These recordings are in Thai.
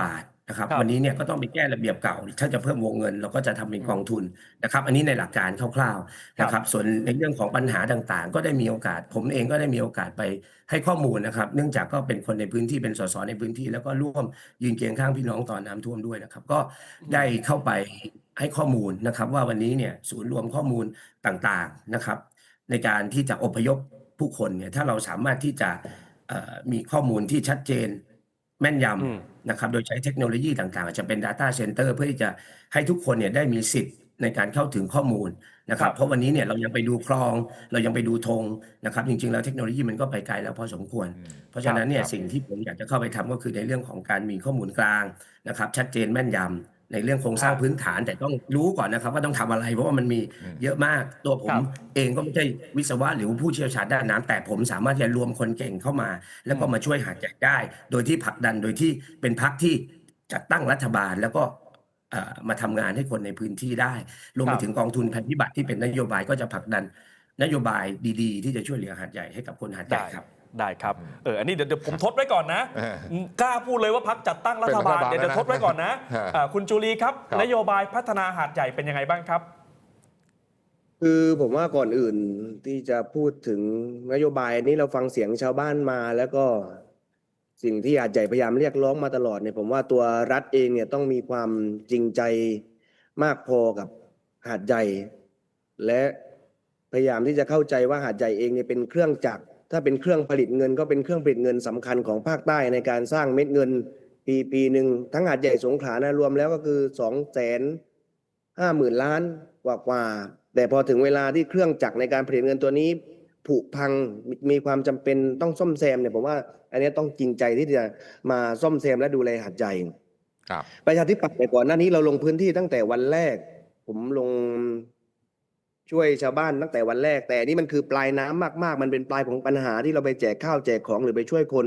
บาทนะครับ ครับวันนี้เนี่ยก็ต้องไปแก้ระเบียบเก่า ถ้าจะเพิ่มวงเงิน เราก็จะทำเป็นกองทุนนะครับ อันนี้ในหลักการคร่าวๆนะครับ ส่วนในเรื่องของปัญหาต่างๆ ก็ได้มีโอกาส ผมเองก็ได้มีโอกาสไปให้ข้อมูลนะครับ เนื่องจากก็เป็นคนในพื้นที่เป็นสสในพื้นที่ แล้วก็ร่วมยืนเคียงข้างพี่น้องตอนน้ำท่วมด้วยนะครับ ก็ได้เข้าไปให้ข้อมูลนะครับ ว่าวันนี้เนี่ยศูนย์รวมข้อมูลต่างๆนะครับ ในการที่จะอพยพผู้คนเนี่ยถ้าเราสามารถที่จะเอ่อมีข้อมูลที่ชัดเจนแม่นยอืมำ นะครับโดยใช้เทคโนโลยีต่างๆอาจจะเป็น Data Center เพื่อที่จะให้ทุกคนเนี่ยได้มีสิทธิ์ในการเข้าถึงข้อมูลนะครับ เพราะวันนี้เนี่ยเรายังไปดูคลอง เรายังไปดูธงนะครับ จริงๆ แล้วเทคโนโลยีมันก็ไปไกลแล้วพอสมควร เพราะฉะนั้นเนี่ยครับสิ่งที่ผมอยากจะเข้าไปทำก็คือในเรื่องของการมีข้อมูลกลางนะครับ ชัดเจนแม่นยำ ในเรื่องโครงสร้างพื้นฐานแต่ต้องรู้ก่อนนะครับ ว่าต้องทำอะไร เพราะว่ามันมีเยอะมากตัวผมครับเองก็ไม่ใช่วิศวะหรือผู้เชี่ยวชาญด้านน้ำแต่ผมสามารถจะรวมคนเก่งเข้ามา แล้วก็มาช่วยหาแจกได้ โดยที่ผลักดันโดยที่เป็นพักที่จัดตั้งรัฐบาลแล้วก็เอ่อมาทำงานให้คนในพื้นที่ได้ รวมคไปรับถึงกองทุนภัยพิบัติที่เป็นนโยบายก็จะผลักดันนโยบายดี ๆ ที่จะช่วยเหลือหาดใหญ่ให้กับคนหาดใหญ่ได้ครับ ได้ครับเอออันนี้เดี๋ยวเดี๋ยวผมทดไว้ก่อนนะเออกล้าพูดเลยว่าพักจัดตั้งรัฐบาลเป็นรัฐบาลเดี๋ยวเดี๋ยวแล้วนะทดไว้ก่อนนะฮะอ่าคุณจุลีครับครับ นโยบายพัฒนาหาดใหญ่เป็นยังไงบ้างครับ คือผมว่าก่อนอื่นที่จะพูดถึงนโยบายนี้เราฟังเสียงชาวบ้านมาแล้วก็สิ่งที่อาจใหญ่พยายามเรียกร้องมาตลอดเนี่ยผมว่าตัวรัฐเองเนี่ยต้องมีความจริงใจมากพอกับหาดใหญ่ และพยายามที่จะเข้าใจว่าหาดใหญ่เองเนี่ยเป็นเครื่องจักร ถ้าเป็นเครื่องผลิตเงินก็เป็นเครื่องผลิตเงินสำคัญของภาคใต้ในการสร้างเม็ดเงินปีปีหนึ่งทั้งหาดใหญ่สงขลานะรวมแล้วก็คือสองแสนห้าหมื่นล้านกว่ากว่าๆแต่พอถึงเวลาที่เครื่องจักรในการผลิตเงินตัวนี้ผุพังมีมีความจำเป็นต้องซ่อมแซมเนี่ยผมว่า อันนี้ต้องจริงใจที่จะมาซ่อมแซมและดูแลหัดใหญ่ครับประชาธิปัตย์เนี่ยก่อนหน้านี้เราลงพื้นที่ตั้งแต่วันแรก ผมลง ช่วยชาวบ้านตั้งแต่วันแรก แต่นี่มันคือปลายน้ำมากๆ มันเป็นปลายของปัญหาที่เราไปแจกข้าวแจกของหรือไปช่วยคน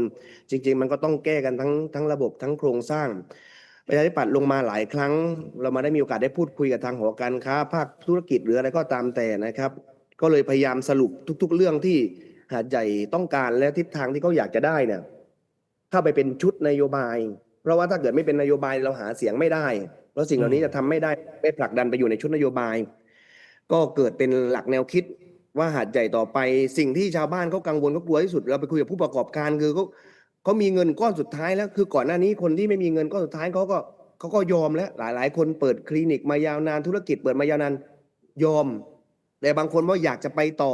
จริง ๆ มันก็ต้องแก้กันทั้งทั้งระบบทั้งโครงสร้างประชาธิปัตย์ลงมาหลายครั้ง เรามาได้มีโอกาสได้พูดคุยกับทางหอการค้า ภาคธุรกิจหรืออะไรก็ตามแต่นะครับ ก็เลยพยายามสรุปทุก ๆ เรื่องที่หาดใหญ่ต้องการและทิศทางที่เขาอยากจะได้เนี่ยเข้าไปเป็นชุดนโยบาย เพราะว่าถ้าเกิดไม่เป็นนโยบายเราหาเสียงไม่ได้ เพราะสิ่งเหล่านี้จะทำไม่ได้ไม่ผลักดันไปอยู่ในชุดนโยบาย ก็เกิดเป็นหลักแนวคิดว่าหาดใหญ่ต่อไป สิ่งที่ชาวบ้านเขากังวลเขากลัวที่สุด เราไปคุยกับผู้ประกอบการคือเขาเขามีเงินก้อนสุดท้ายแล้ว คือก่อนหน้านี้คนที่ไม่มีเงินก้อนสุดท้ายเขาก็เขาก็ยอมแล้ว หลาย ๆ คนเปิดคลินิกมายาวนานธุรกิจเปิดมายาวนานยอม แต่บางคนว่าอยากจะไปต่อ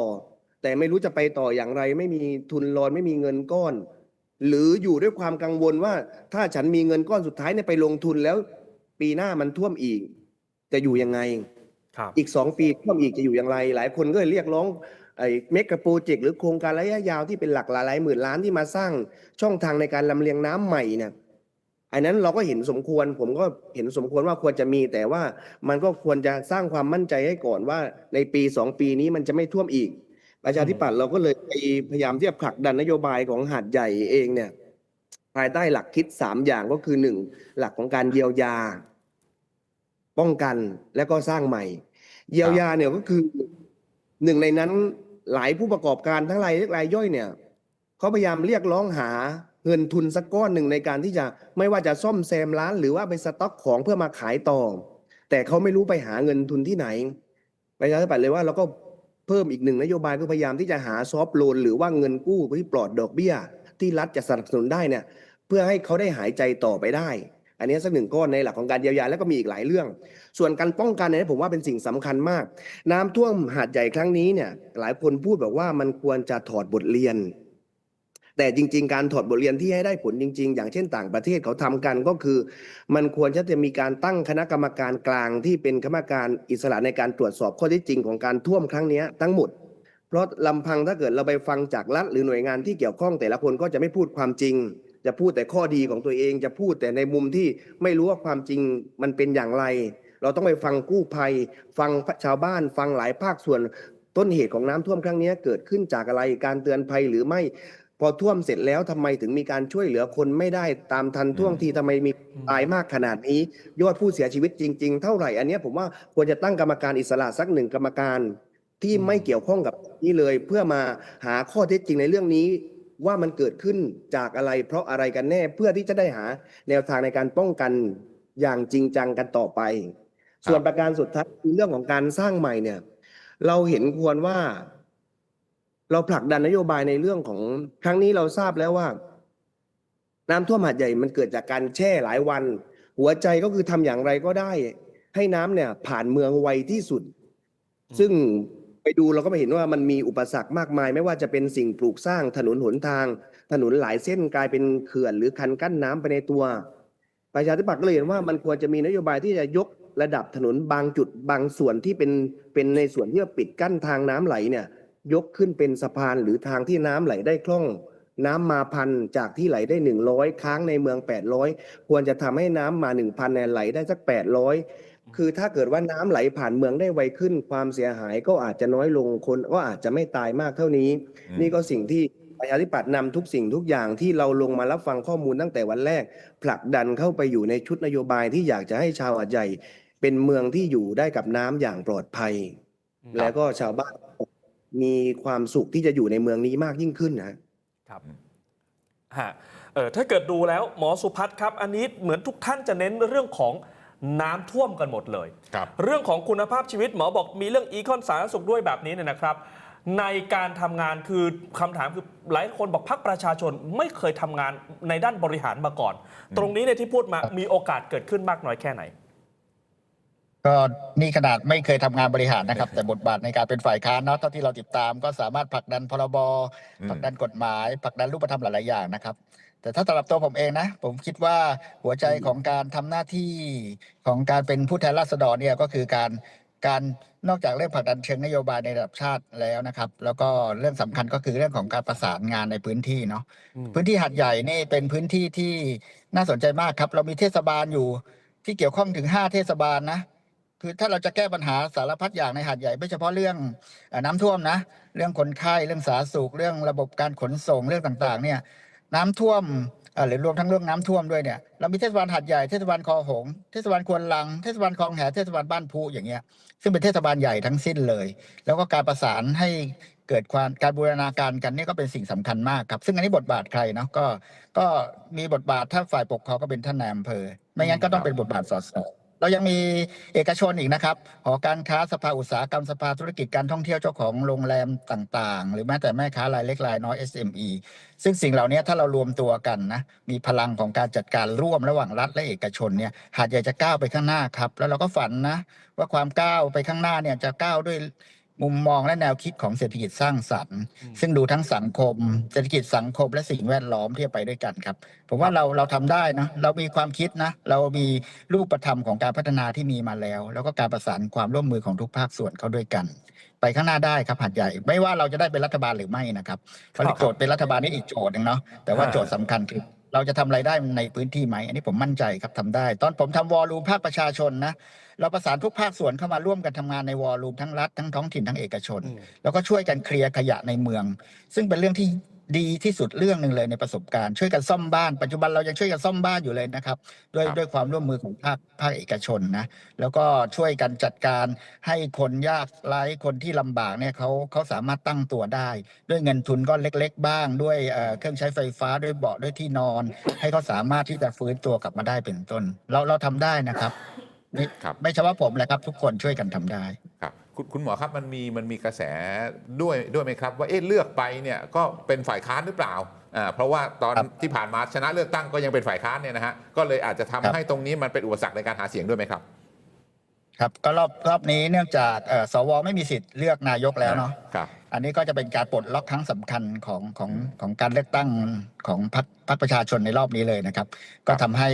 แต่ไม่รู้จะไปต่ออย่างไร ไม่มีทุนรอนไม่มีเงินก้อน หรืออยู่ด้วยความกังวลว่า ถ้าฉันมีเงินก้อนสุดท้ายเนี่ยไปลงทุนแล้ว ปีหน้ามันท่วมอีก จะอยู่ยังไง อีกสองปีท่วมอีกจะอยู่อย่างไร หลายคนก็เลยเรียกร้องไอ้เมกะโปรเจกต์หรือโครงการระยะยาวที่เป็นหลักหลายหมื่นล้านที่มาสร้างช่องทางในการลำเลียงน้ำใหม่เนี่ยอันนั้นเราก็เห็นสมควร ผมก็เห็นสมควรว่าควรจะมีแต่ว่ามันก็ควรจะสร้างความมั่นใจให้ก่อนว่าในปีสองปีนี้มันจะไม่ท่วมอีก ประชาธิปัตย์เราก็เลยพยายามที่จะผลักดันนโยบายของหาดใหญ่เองเนี่ยภายใต้หลักคิดสามอย่างก็คือหนึ่งหลักของการเยียวยา ป้องกันและก็สร้างใหม่ เยียวยาเนี่ยก็คือหนึ่งในนั้นหลายผู้ประกอบการทั้งรายเล็กรายย่อยเนี่ยเขาพยายามเรียกร้องหาเงินทุนสักก้อนหนึ่งในการที่จะไม่ว่าจะซ่อมแซมร้าน หรือว่าไปสต็อกของเพื่อมาขายต่อ แต่เขาไม่รู้ไปหาเงินทุนที่ไหนประชาธิปัตย์เลยว่าเราก็เพิ่มอีกหนึ่งนโยบายคือพยายามที่จะหาซอฟต์โลนหรือว่าเงินกู้ที่ปลอดดอกเบี้ย ที่รัฐจะสนับสนุนได้เนี่ยเพื่อให้เขาได้หายใจต่อไปได้ อันนี้สักหนึ่งก้อนในหลักของการเยียวยาแล้วก็มีอีกหลายเรื่อง ส่วนการป้องกันเนี่ยผมว่าเป็นสิ่งสำคัญมาก น้ำท่วมหาดใหญ่ครั้งนี้เนี่ยหลายคนพูดแบบว่ามันควรจะถอดบทเรียน แต่จริง ๆ การถอดบทเรียนที่ให้ได้ผลจริง ๆ อย่างเช่นต่างประเทศเขาทำกันก็คือ มันควรจะมีการตั้งคณะกรรมการกลางที่เป็นคณะกรรมการอิสระในการตรวจสอบข้อเท็จจริงของการท่วมครั้งนี้ทั้งหมดเพราะลำพังถ้าเกิดเราไปฟังจากรัฐหรือหน่วยงานที่เกี่ยวข้องแต่ละคนก็จะไม่พูดความจริง จะพูดแต่ข้อดีของตัวเอง จะพูดแต่ในมุมที่ไม่รู้ว่าความจริงมันเป็นอย่างไร เราต้องไปฟังกู้ภัย ฟังชาวบ้าน ฟังหลายภาคส่วนต้นเหตุของน้ำท่วมครั้งนี้เกิดขึ้นจากอะไรการเตือนภัยหรือไม่ พอท่วมเสร็จแล้วทำไมถึงมีการช่วยเหลือคนไม่ได้ตามทันท่วงทีทำไมมีตายมากขนาดนี้ ยอดผู้เสียชีวิตจริง ๆ เท่าไหร่อันเนี้ยผมว่าควรจะตั้งกรรมการอิสระสักหนึ่งกรรมการที่ไม่เกี่ยวข้องกับนี้เลย เพื่อมาหาข้อเท็จจริงในเรื่องนี้ ว่ามันเกิดขึ้นจากอะไร เพราะอะไรกันแน่เพื่อที่จะได้หาแนวทางในการป้องกันอย่างจริงจังกันต่อไป ส่วนประการสุดท้ายคือเรื่องของการสร้างใหม่เนี่ย เราเห็นควรว่า เราผลักดันนโยบายในเรื่องของครั้งนี้เราทราบแล้วว่า น้ำท่วมหาดใหญ่มันเกิดจากการแช่หลายวัน หัวใจก็คือทำอย่างไรก็ได้ ให้น้ำเนี่ย ผ่านเมืองไวที่สุด ซึ่ง ไปดูเราก็ไปเห็นว่ามันมีอุปสรรคมากมาย ไม่ว่าจะเป็นสิ่งปลูกสร้างถนนหนทาง ถนนหลายเส้นกลายเป็นเขื่อนหรือคันกั้นน้ำไปในตัว ประชาธิปัตย์ก็เลยเห็นว่ามันควรจะมีนโยบายที่จะยกระดับถนนบางจุดบางส่วนที่เป็นเป็นในส่วนที่ว่าปิดกั้นทางน้ำไหลเนี่ยยกขึ้นเป็นสะพานหรือทางที่น้ำไหลได้คล่อง น้ำมาพันจากที่ไหลได้หนึ่งร้อยค้างในเมืองแปดร้อยควรจะทำให้น้ำมาหนึ่งพันไหลได้สักแปดร้อย คือถ้าเกิดว่าน้ำไหลผ่านเมืองได้ไวขึ้น ความเสียหายก็อาจจะน้อยลงคนก็อาจจะไม่ตายมากเท่านี้อืมนี่ก็สิ่งที่ประชาธิปัตย์นำทุกสิ่งทุกอย่างที่เราลงมารับฟังข้อมูลตั้งแต่วันแรก ผลักดันเข้าไปอยู่ในชุดนโยบายที่อยากจะให้ชาวหาดใหญ่ เป็นเมืองที่อยู่ได้กับน้ำอย่างปลอดภัย แล้วก็ชาวบ้านมีความสุขที่จะอยู่ในเมืองนี้มากยิ่งขึ้นนะครับฮะเออถ้าเกิดดูแล้วหมอสุพัฒน์ครับ อันนี้เหมือนทุกท่านจะเน้นเรื่องของ น้ำท่วมกันหมดเลย ครับเรื่องของคุณภาพชีวิตหมอบอกมีเรื่องอีคอนสาธารณสุขด้วยแบบนี้เนี่ยนะครับ ในการทำงานคือคำถามคือหลายคนบอกพักประชาชนไม่เคยทำงานในด้านบริหารมาก่อน ตรงนี้เนี่ยที่พูดมามีโอกาสเกิดขึ้นมากน้อยแค่ไหน ก็นี่ขนาดไม่เคยทำงานบริหารนะครับ แต่บทบาทในการเป็นฝ่ายค้านเนาะเท่าที่เราติดตามก็สามารถผลักดันพรบอืม ผลักดันกฎหมายผลักดันรูปธรรมหลายๆอย่างนะครับ แต่ถ้าสำหรับตัวผมเองนะ ผมคิดว่าหัวใจของการทำหน้าที่ของการเป็นผู้แทนราษฎรเนี่ยก็คือการการนอกจากเรื่องผลักดันเชิงนโยบายในระดับชาติแล้วนะครับ แล้วก็เรื่องสำคัญก็คือเรื่องของการประสานงานในพื้นที่เนาะพื้นที่หัดใหญ่นี่เป็นพื้นที่ที่น่าสนใจมากครับ เรามีเทศบาลอยู่ที่เกี่ยวข้องถึง 5 เทศบาลนะคือถ้าเราจะแก้ปัญหาสารพัดอย่างในหาดใหญ่ไม่เฉพาะเรื่องเอ่อน้ำท่วมนะ เรื่องคนไข้เรื่องสาธารณสุขเรื่องระบบการขนส่งเรื่องต่างๆ เนี่ย น้ำท่วมเอ่อหรือรวมทั้งเรื่องน้ำท่วมด้วยเนี่ยเรามีเทศบาลหาดใหญ่เทศบาลคอหงเทศบาลควนลังเทศบาลคลองแหเทศบาลบ้านพูอย่างเงี้ยซึ่งเป็นเทศบาลใหญ่ทั้งสิ้นเลย แล้วก็การประสานให้เกิดความการบูรณาการกันนี่ก็เป็นสิ่งสำคัญมากครับ ซึ่งอันนี้บทบาทใครเนาะก็ก็มีบทบาทถ้าฝ่ายปกครองก็เป็นท่านนายอำเภอ ไม่งั้นก็ต้องเป็นบทบาทสอดส่อ เรายังมีเอกชนอีกนะครับ หอการค้าสภาอุตสาหกรรมสภาธุรกิจการท่องเที่ยวเจ้าของโรงแรมต่างๆ หรือแม้แต่แม่ค้ารายเล็กรายน้อย SME ซึ่งสิ่งเหล่านี้ถ้าเรารวมตัวกันนะ มีพลังของการจัดการร่วมระหว่างรัฐและเอกชนเนี่ย หาดใหญ่จะก้าวไปข้างหน้าครับ แล้วเราก็ฝันนะว่าความก้าวไปข้างหน้าเนี่ยจะก้าวด้วย มุมมองและแนวคิดของเศรษฐกิจสร้างสรรค์อืมซึ่งดูทั้งสังคม เศรษฐกิจสังคมและสิ่งแวดล้อมที่จะไปด้วยกันครับ ผมว่าเราเราทำได้นะเรามีความคิดนะ เรามีรูปธรรมของการพัฒนาที่มีมาแล้ว แล้วก็การประสานความร่วมมือของทุกภาคส่วนเข้าด้วยกัน ไปข้างหน้าได้ครับหัดใหญ่ ไม่ว่าเราจะได้เป็นรัฐบาลหรือไม่นะครับเพราะโจทย์เป็นรัฐบาลนี่อีกโจทย์หนึงเนาะแต่ว่าโจทย์สำคัญคือเราจะทำอะไรได้ในพื้นที่ไหม อันนี้ผมมั่นใจครับทำได้ ตอนผมทำวอลลุ่มภาคประชาชนนะ เราประสานทุกภาคส่วนเข้ามาร่วมกันทำงานในวอลลุ่มทั้งรัฐทั้งท้องถิ่นทั้งเอกชนอืมแล้วก็ช่วยกันเคลียร์ขยะในเมือง ซึ่งเป็นเรื่องที่ดีที่สุดเรื่องหนึ่งเลยในประสบการณ์ช่วยกันซ่อมบ้านปัจจุบันเรายังช่วยกันซ่อมบ้านอยู่เลยนะครับด้วยครับด้วยความร่วมมือของภาคภาคเอกชนนะแล้วก็ช่วยกันจัดการให้คนยากไร้คนที่ลำบากเนี่ยเขาเขาสามารถตั้งตัวได้ ด้วยเงินทุนก็เล็ก ๆ บ้าง ด้วยเอ่อเครื่องใช้ไฟฟ้าด้วยเบาะด้วยที่นอน ให้เขาสามารถที่จะฟื้นตัวกลับมาได้เป็นต้น เราเราทำได้นะครับ ไม่ครับ ไม่ใช่ว่าผมแหละครับ ทุกคนช่วยกันทำได้ครับคุณคุณหมอครับมันมีมันมีกระแสด้วยด้วยไหมครับ ว่าเอ๊ะเลือกไปเนี่ยก็เป็นฝ่ายค้านหรือเปล่าอ่าเพราะว่าตอนครับที่ผ่านมาชนะเลือกตั้งก็ยังเป็นฝ่ายค้านเนี่ยนะฮะก็เลยอาจจะทำครับให้ตรงนี้มันเป็นอุปสรรคในการหาเสียงด้วยไหมครับ ครับก็รอบรอบนี้เนื่องจากเอ่อสวไม่มีสิทธิ์เลือกนายกแล้วเนาะครับ อันนี้ก็จะเป็นการปลดล็อกครั้งสำคัญของของของการเลือกตั้งของพรรคพรรคประชาชนในรอบนี้เลยนะครับ ก็ทำให้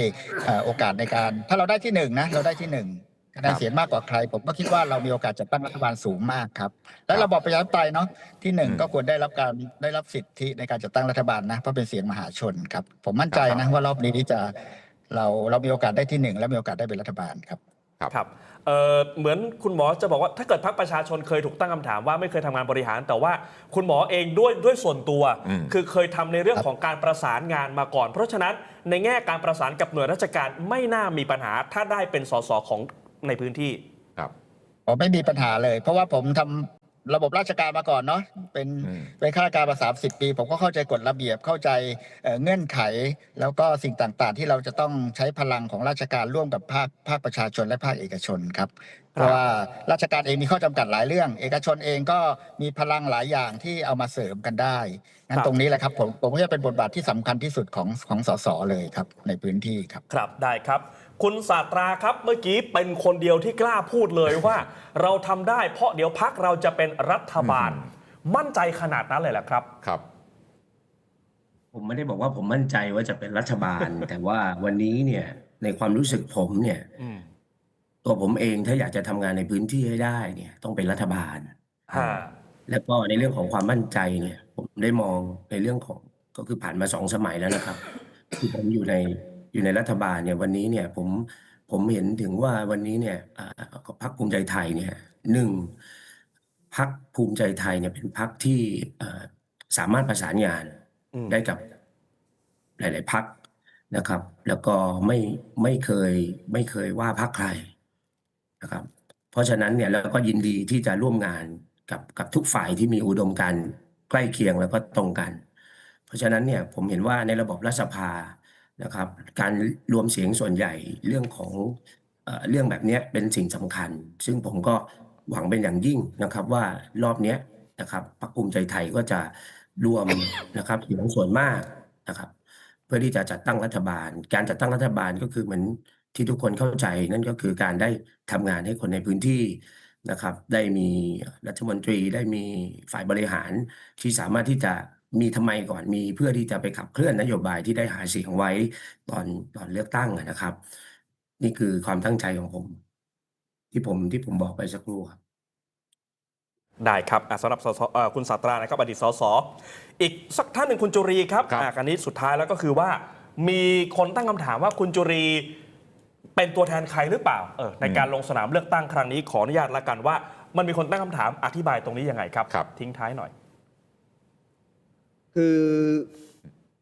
เอ่อโอกาสในการ ถ้าเราได้ที่หนึ่งนะเราได้ที่หนึ่งคะแนนเสียงมากกว่าใคร ผมก็คิดว่าเรามีโอกาสจัดตั้งรัฐบาลสูงมากครับ และระบอบประชาธิปไตยเนาะที่หนึ่งอืมก็ควรได้รับการได้รับสิทธิในการจัดตั้งรัฐบาลนะเพราะเป็นเสียงมหาชนครับ ผมมั่นใจครันะบว่ารอบนี้จะเราเรามีโอกาสได้ที่หนึ่งและมีโอกาสได้เป็นรัฐบาลครับ ครับเอ่อเหมือนคุณหมอจะบอกว่าถ้าเกิดพรรคประชาชนเคยถูกตั้งคำถามว่าไม่เคยทำงานบริหาร แต่ว่าคุณหมอเองด้วยด้วยส่วนตัวอืมคือเคยทำในเรื่องของการประสานงานมาก่อน เพราะฉะนั้นในแง่การประสานกับหน่วยราชการไม่น่ามีปัญหา ถ้าได้เป็นสสของในพื้นที่ครับผมไม่มีปัญหาเลย เพราะว่าผมทำ ระบบราชการมาก่อนเนาะเป็นอืมเป็นข้าราชการมาสามสิบปี ผมก็เข้าใจกฎระเบียบเข้าใจเอ่อเงื่อนไข แล้วก็สิ่งต่างๆ ที่เราจะต้องใช้พลังของราชการร่วมกับภาคภาคประชาชนและภาคเอกชนครับ เพราะว่าราชการเองมีข้อจำกัดหลายเรื่อง เอกชนเองก็มีพลังหลายอย่างที่เอามาเสริมกันได้งั้คนรับตรงนี้แหละครับผมผมว่าจะเป็นบทบาทที่สำคัญที่สุดของของสสเลยครับในพื้นที่ครับครับได้ครับ คุณศาสตราครับเมื่อกี้เป็นคนเดียวที่กล้าพูดเลยว่า เราทำได้เพราะเดี๋ยวพักเราจะเป็นรัฐบาล มั่นใจขนาดนั้นเลยแหละครับครับผมไม่ได้บอกว่าผมมั่นใจว่าจะเป็นรัฐบาล แต่ว่าวันนี้เนี่ยในความรู้สึกผมเนี่ยอืม ตัวผมเองถ้าอยากจะทำงานในพื้นที่ให้ได้เนี่ย ต้องเป็นรัฐบาล ฮะ แล้วก็ในเรื่องของความมั่นใจเนี่ย ผมได้มองในเรื่องของ ก็คือผ่านมาสองสมัยแล้วนะครับ ที่ผมอยู่ในอยู่ในรัฐบาลเนี่ย วันนี้เนี่ยผมผมเห็นถึงว่าวันนี้เนี่ยอ่าพรรคภูมิใจไทยเนี่ยหนึ่งพรรคภูมิใจไทยเนี่ยเป็นพรรคที่เอ่อสามารถประสานงานอืม ได้กับหลาย ๆพรรคนะครับ แล้วก็ไม่ไม่เคยไม่เคยว่าพรรคใคร นะครับ เพราะฉะนั้นเนี่ยเราก็ยินดีที่จะร่วมงานกับกับทุกฝ่ายที่มีอุดมการใกล้เคียงแล้วก็ตรงกัน เพราะฉะนั้นเนี่ยผมเห็นว่าในระบบรัฐสภานะครับ การรวมเสียงส่วนใหญ่เรื่องของเอเรื่องแบบนี้เป็นสิ่งสำคัญ ซึ่งผมก็หวังเป็นอย่างยิ่งนะครับว่ารอบนี้นะครับพรรคภูมิใจไทยก็จะรวมนะครับเสียงส่วนมากนะครับ เพื่อที่จะจัดตั้งรัฐบาล การจัดตั้งรัฐบาลก็คือเหมือน ที่ทุกคนเข้าใจนั่นก็คือการได้ทำงานให้คนในพื้นที่นะครับ ได้มีรัฐมนตรีได้มีฝ่ายบริหารที่สามารถที่จะมีทำไมก่อนมีเพื่อที่จะไปขับเคลื่อนนโยบายที่ได้หาเสียงไว้ตอนตอนเลือกตั้งอะนะครับ นี่คือความตั้งใจของผม ที่ผมที่ผมบอกไปสักครู่ครับได้ครับอะสำหรับสสเอ่อคุณศาสตรานะครับอดีตสสอีกสักท่านหนึ่งคุณจุรีครับครับอะอันนี้สุดท้ายแล้วก็คือว่า มีคนตั้งคำถามว่าคุณจุรี เป็นตัวแทนใครหรือเปล่าเออในการลงสนามเลือกตั้งครั้งนี้ขออนุญาตละกันว่า มันมีคนตั้งคำถามอธิบายตรงนี้ยังไงครับ ครับ ทิ้งท้ายหน่อย คือ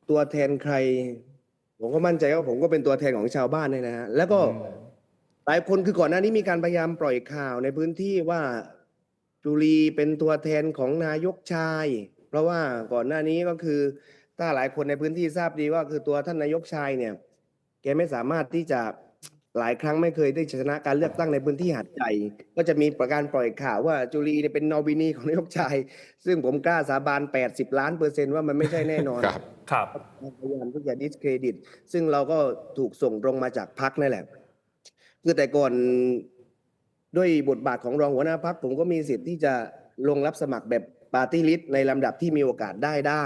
ตัวแทนใคร ผมก็มั่นใจว่าผมก็เป็นตัวแทนของชาวบ้านเนี่ยนะฮะแล้วก็หลายคนคือก่อนหน้านี้มีการพยายามปล่อยข่าวในพื้นที่ว่าจุลีเป็นตัวแทนของนายกชาย เพราะว่าก่อนหน้านี้ก็คือ ถ้าหลายคนในพื้นที่ทราบดีว่าคือตัวท่านนายกชายเนี่ย แกไม่สามารถที่จะ หลายครั้งไม่เคยได้ชนะการเลือกตั้งในพื้นที่หัดใหญ่ก็จะมีประการปล่อยข่าวว่าจุลีเนี่ยเป็นนอมินีของนายกชาย ซึ่งผมกล้าสาบาน 80 ล้านเปอร์เซ็นต์ว่ามันไม่ใช่แน่นอนครับครับพยายามที่จะดิสเครดิต ซึ่งเราก็ถูกส่งตรงมาจากพักนั่นแหละคือแต่ก่อนด้วยบทบาทของรองหัวหน้าพักผมก็มีสิทธิ์ที่จะลงรับสมัครแบบปาร์ตี้ลิสต์ในลำดับที่มีโอกาสได้ได้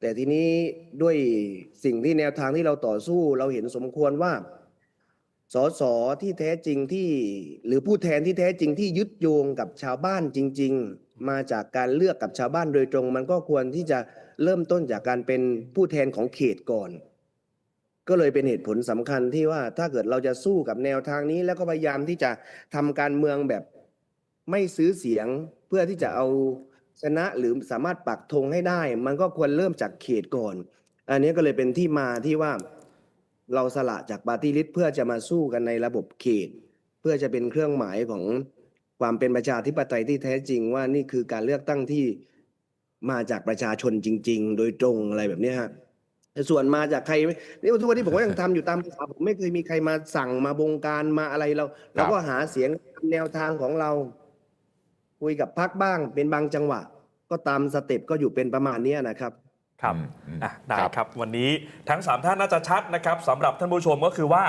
แต่ทีนี้ด้วยสิ่งที่แนวทางที่เราต่อสู้เราเห็นสมควรว่า สสที่แท้จริงที่หรือผู้แทนที่แท้จริงที่ยึดโยงกับชาวบ้านจริง ๆ มาจากการเลือกกับชาวบ้านโดยตรง มันก็ควรที่จะเริ่มต้นจากการเป็นผู้แทนของเขตก่อน ก็เลยเป็นเหตุผลสำคัญที่ว่าถ้าเกิดเราจะสู้กับแนวทางนี้ แล้วก็พยายามที่จะทำการเมืองแบบไม่ซื้อเสียงเพื่อที่จะเอาชนะหรือสามารถปักธงให้ได้ มันก็ควรเริ่มจากเขตก่อน อันนี้ก็เลยเป็นที่มาที่ว่า เราสละจากปาร์ตี้ลิสต์เพื่อจะมาสู้กันในระบบเขต เพื่อจะเป็นเครื่องหมายของความเป็นประชาธิปไตยที่แท้จริงว่านี่คือการเลือกตั้งที่มาจากประชาชนจริง ๆ โดยตรงอะไรแบบนี้ฮะส่วนมาจากใครนี่ทุกวันนี้ผมก็ยังทำอยู่ตามภาษาผมไม่เคยมีใครมาสั่งมาบงการมาอะไรเราเราก็หาเสียงแนวทางของเรา คุยกับพักบ้างเป็นบางจังหวะ ก็ตามสเต็ปก็อยู่เป็นประมาณนี้นะครับ ครับอืมอืมอะได้ครับครับ วันนี้ทั้ง 3 ท่านน่าจะชัดนะครับสำหรับท่านผู้ชมก็คือว่า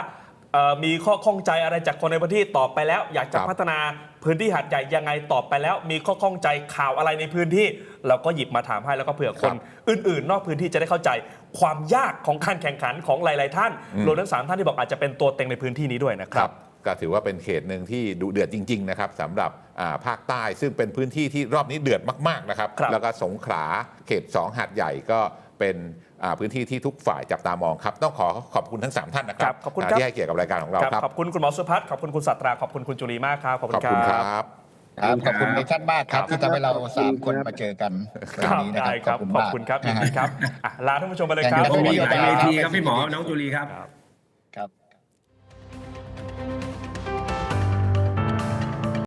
เอ่อมีข้อข้องใจอะไรจากคนในพื้นที่ตอบไปแล้ว อยากจะครับพัฒนาพื้นที่หัดใหญ่ยังไงตอบไปแล้ว มีข้อข้องใจข่าวอะไรในพื้นที่ เราก็หยิบมาถามให้แล้วก็เผื่อคนอื่น ๆ นอกพื้นที่จะได้เข้าใจความยากของการแข่งขันของหลาย ๆ ท่านอืมรวมทั้งสามท่านที่บอกอาจจะเป็นตัวเต็งในพื้นที่นี้ด้วยนะคครัรับบ ก็ถือว่าเป็นเขตหนึ่งที่ดุเดือดจริง ๆ นะครับสำหรับอ่าภาคใต้ซึ่งเป็นพื้นที่ที่รอบนี้เดือดมาก ๆ นะครับครับแล้วก็สงขลาเขต 2 หาดใหญ่ก็เป็นอ่าพื้นที่ที่ทุกฝ่ายจับตามองครับ ต้องขอขอบคุณทั้ง 3 ท่านนะคครัรับบขอบคุณอ่าครับที่ให้เกียรติกับรายการของเราครับครับ ขอบคุณคุณหมอสุพัฒน์ขอบคุณคุณสัตราขอบคุณคุณจุลีมากครับขอบขคุอบณคคุณครัรับบครับขอบคุณครับในท่านมากครับครับที่ทำให้เราสามคนมาเจอกันควันรับนี้นะได้ครับขอบคุณครับยินดีครับอะลาท่านผู้ชมไปเลยครับยังอยู่ก็มีโยอยู่บายบนเวทีครับพี่หมอน้องจุลีครับครับ